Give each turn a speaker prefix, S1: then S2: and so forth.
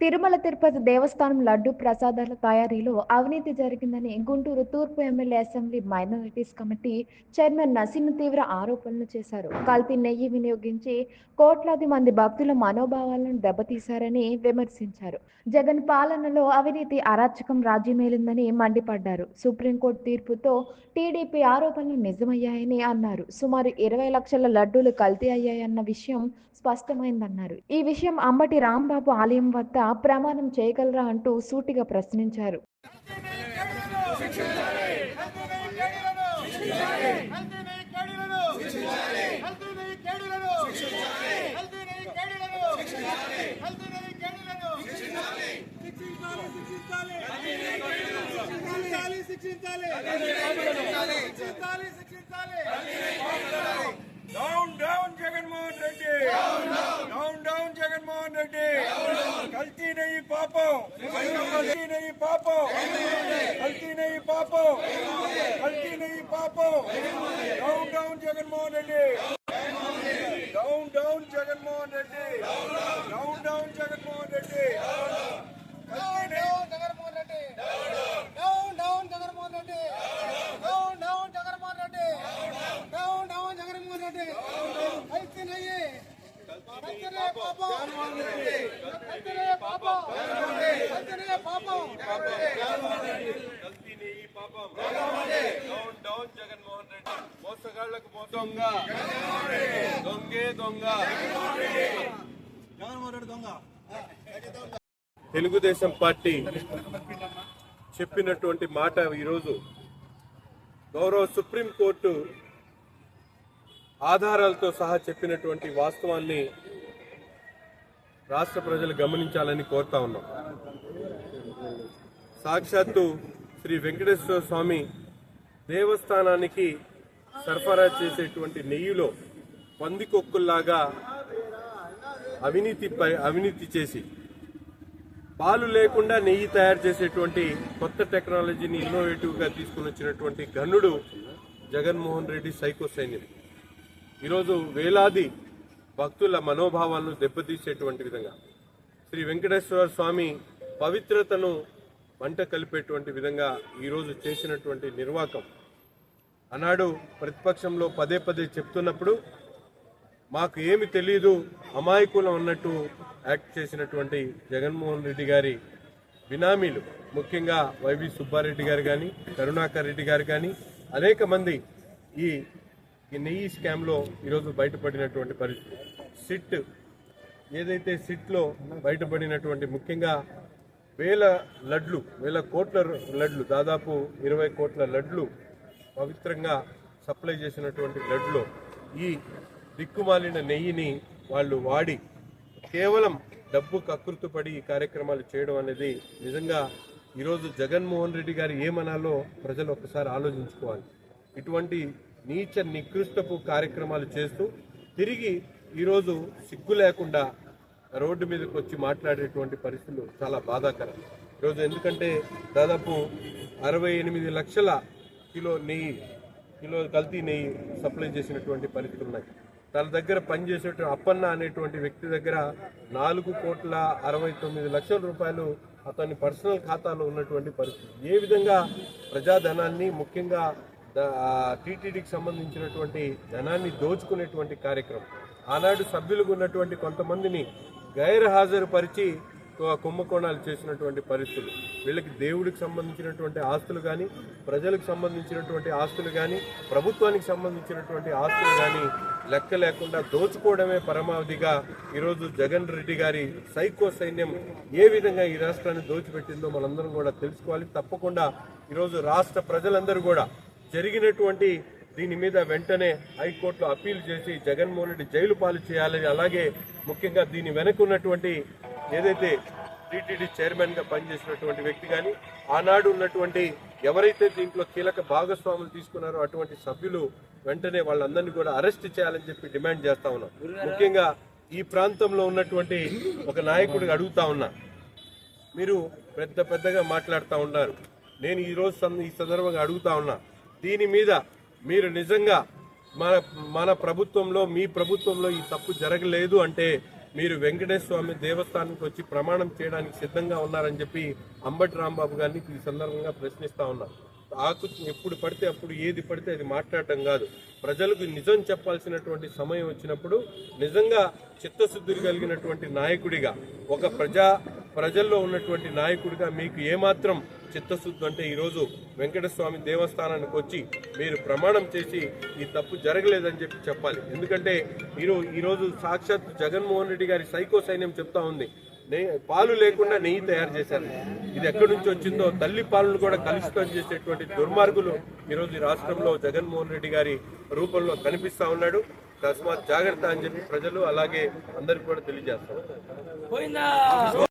S1: తిరుమల తిరుపతి దేవస్థానం లడ్డు ప్రసాదాల తయారీలో అవినీతి జరిగిందని గుంటూరు తూర్పు MLA assembly minorities committee chairman Naseem తీవ్ర ఆరోపణలు చేశారు. కల్తీ నెయ్యి వినియోగించి కోట్లాది మంది భక్తుల మనోభావాలను దెబ్బతీశారని విమర్శించారు. జగన్ పాలనలో అవినీతి అరాచకం రాజ్యమేలిందని మండిపడ్డారు. సుప్రీంకోర్టు తీర్పుతో టీడీపీ ఆరోపణలు నిజమయ్యాయని అన్నారు. సుమారు ఇరవై లక్షల లడ్డూలు కల్తీ అయ్యాయన్న విషయం స్పష్టమైందన్నారు. ఈ విషయం అంబటి రాంబాబు ఆలయం వద్ద ప్రమాణం చేయగలరా అంటూ సూటిగా ప్రశ్నించారు.
S2: శిక్షించాలి down Jaganmohan Reddy down down Jaganmohan Reddy కల్తీ నెయ్యి పాపం కల్తీ నెయ్యి పాపం కల్తీ నెయ్యి పాపం కల్తీ నెయ్యి పాపం down down Jaganmohan Reddy down down Jaganmohan Reddy down down Jaganmohan Reddy కల్తీ నెయ్యి
S3: Down, down, Jagannath Reddy. Down, down, Jagannath Reddy. Down, down, Jagannath Reddy. కల్తీ నెయ్యి. కల్తీ నెయ్యి పాపం. కల్తీ నెయ్యి పాపం. పాపం.
S2: పాపం. Down down Jaganmohan Reddy. మోసగాళ్ళకు దొంగ. దొంగ తెలుగుదేశం పార్టీ చెప్పినటువంటి మాట ఈరోజు గౌరవ సుప్రీంకోర్టు ఆధారాలతో సహా చెప్పినటువంటి వాస్తవాన్ని రాష్ట్ర ప్రజలు గమనించాలని కోరుతా ఉన్నాం. సాక్షాత్తు శ్రీ వెంకటేశ్వర స్వామి దేవస్థానానికి సరఫరా చేసేటువంటి నెయ్యిలో పందికొక్కుల్లాగా అవినీతి అవినీతి చేసి పాలు లేకుండా నెయ్యి తయారు చేసేటువంటి కొత్త టెక్నాలజీని ఇన్నోవేటివ్గా తీసుకుని వచ్చినటువంటి గనుడు జగన్మోహన్ రెడ్డి సైకో సైన్యం. ఈరోజు వేలాది భక్తుల మనోభావాలను దెబ్బతీసేటువంటి విధంగా శ్రీ వెంకటేశ్వర స్వామి పవిత్రతను వంట కలిపేటువంటి విధంగా ఈరోజు చేసినటువంటి నిర్వాకం. ఆనాడు ప్రతిపక్షంలో పదే పదే చెప్తున్నప్పుడు మాకు ఏమి తెలియదు అమాయకులం అన్నట్టు యాక్ట్ చేసినటువంటి జగన్మోహన్ రెడ్డి గారి బినామీలు. ముఖ్యంగా వైవి సుబ్బారెడ్డి గారు కానీ కరుణాకర్ రెడ్డి గారు కానీ అనేక మంది ఈ ఈ నెయ్యి స్కామ్లో ఈరోజు బయటపడినటువంటి పరిస్థితి. సిట్ ఏదైతే సిట్లో బయటపడినటువంటి ముఖ్యంగా వేల లడ్లు వేల కోట్ల లడ్లు దాదాపు ఇరవై కోట్ల లడ్లు పవిత్రంగా సప్లై చేసినటువంటి లడ్లో ఈ దిక్కుమాలిన నెయ్యిని వాళ్ళు వాడి కేవలం డబ్బు అకృతుపడి ఈ కార్యక్రమాలు చేయడం అనేది నిజంగా ఈరోజు జగన్మోహన్ రెడ్డి గారు ఏమనాలో ప్రజలు ఒకసారి ఆలోచించుకోవాలి. ఇటువంటి నీచ నికృష్టపు కార్యక్రమాలు చేస్తూ తిరిగి ఈరోజు సిగ్గు లేకుండా రోడ్డు మీదకి వచ్చి మాట్లాడేటువంటి పరిస్థితులు చాలా బాధాకరం. ఈరోజు ఎందుకంటే దాదాపు అరవై ఎనిమిది లక్షల కిలో నెయ్యి కిలో కల్తీ నెయ్యి సప్లై చేసినటువంటి పరిస్థితులు ఉన్నాయి. తన దగ్గర పనిచేసే అప్పన్న అనేటువంటి వ్యక్తి దగ్గర నాలుగు కోట్ల అరవై తొమ్మిది లక్షల రూపాయలు అతని పర్సనల్ ఖాతాలో ఉన్నటువంటి పరిస్థితి. ఏ విధంగా ప్రజాధనాన్ని ముఖ్యంగా టీటీడీకి సంబంధించినటువంటి ధనాన్ని దోచుకునేటువంటి కార్యక్రమం. ఆనాడు సభ్యులుగా ఉన్నటువంటి కొంతమందిని గైర్హాజరుపరిచి కుంభకోణాలు చేసినటువంటి పరిస్థితులు. వీళ్ళకి దేవుడికి సంబంధించినటువంటి ఆస్తులు కానీ ప్రజలకు సంబంధించినటువంటి ఆస్తులు కానీ ప్రభుత్వానికి సంబంధించినటువంటి ఆస్తులు కానీ లెక్క లేకుండా దోచుకోవడమే పరమావధిగా ఈరోజు జగన్ రెడ్డి గారి సైకో సైన్యం ఏ విధంగా ఈ రాష్ట్రాన్ని దోచిపెట్టిందో మనందరం కూడా తెలుసుకోవాలి. తప్పకుండా ఈరోజు రాష్ట్ర ప్రజలందరూ కూడా జరిగినటువంటి దీని మీద వెంటనే హైకోర్టులో అప్పీల్ చేసి జగన్మోహన్ రెడ్డి జైలు పాలు చేయాలని అలాగే ముఖ్యంగా దీని వెనక ఉన్నటువంటి ఏదైతే టీటీడీ చైర్మన్గా పనిచేసినటువంటి వ్యక్తి కానీ ఆనాడు ఉన్నటువంటి ఎవరైతే దీంట్లో కీలక భాగస్వాములు తీసుకున్నారో అటువంటి సభ్యులు వెంటనే వాళ్ళందరినీ కూడా అరెస్ట్ చేయాలని చెప్పి డిమాండ్ చేస్తా ఉన్నాం. ముఖ్యంగా ఈ ప్రాంతంలో ఉన్నటువంటి ఒక నాయకుడికి అడుగుతా ఉన్నా. మీరు పెద్ద పెద్దగా మాట్లాడుతూ ఉన్నారు. నేను ఈరోజు ఈ సందర్భంగా అడుగుతా ఉన్నా. దీని మీద మీరు నిజంగా మన మన ప్రభుత్వంలో మీ ప్రభుత్వంలో ఈ తప్పు జరగలేదు అంటే మీరు వెంకటేశ్వర స్వామి దేవస్థానానికి వచ్చి ప్రమాణం చేయడానికి సిద్ధంగా ఉన్నారని చెప్పి అంబటి రాంబాబు గారిని ఈ సందర్భంగా ప్రశ్నిస్తా ఉన్నా. ఆకు ఎప్పుడు పడితే అప్పుడు ఏది పడితే అది మాట్లాడటం కాదు. ప్రజలకు నిజం చెప్పాల్సినటువంటి సమయం వచ్చినప్పుడు నిజంగా చిత్తశుద్ధి కలిగినటువంటి నాయకుడిగా ఒక ప్రజా ప్రజల్లో ఉన్నటువంటి నాయకుడిగా మీకు ఏమాత్రం చిత్తశుద్ధి అంటే ఈరోజు వెంకటస్వామి దేవస్థానానికి వచ్చి మీరు ప్రమాణం చేసి ఈ తప్పు జరగలేదని చెప్పి చెప్పాలి. ఎందుకంటే ఈరోజు ఈరోజు సాక్షాత్ జగన్మోహన్ రెడ్డి గారి సైకో సైన్యం చెప్తా ఉంది. నెయ్యి పాలు లేకుండా నెయ్యి తయారు చేశారు. ఇది ఎక్కడి నుంచి వచ్చిందో తల్లి పాలను కూడా కలుషితం చేసేటువంటి దుర్మార్గులు ఈరోజు రాష్ట్రంలో జగన్మోహన్ రెడ్డి గారి రూపంలో కనిపిస్తా ఉన్నాడు. తస్మాత్ జాగ్రత్త అని చెప్పి ప్రజలు అలాగే అందరికి కూడా తెలియజేస్తారు.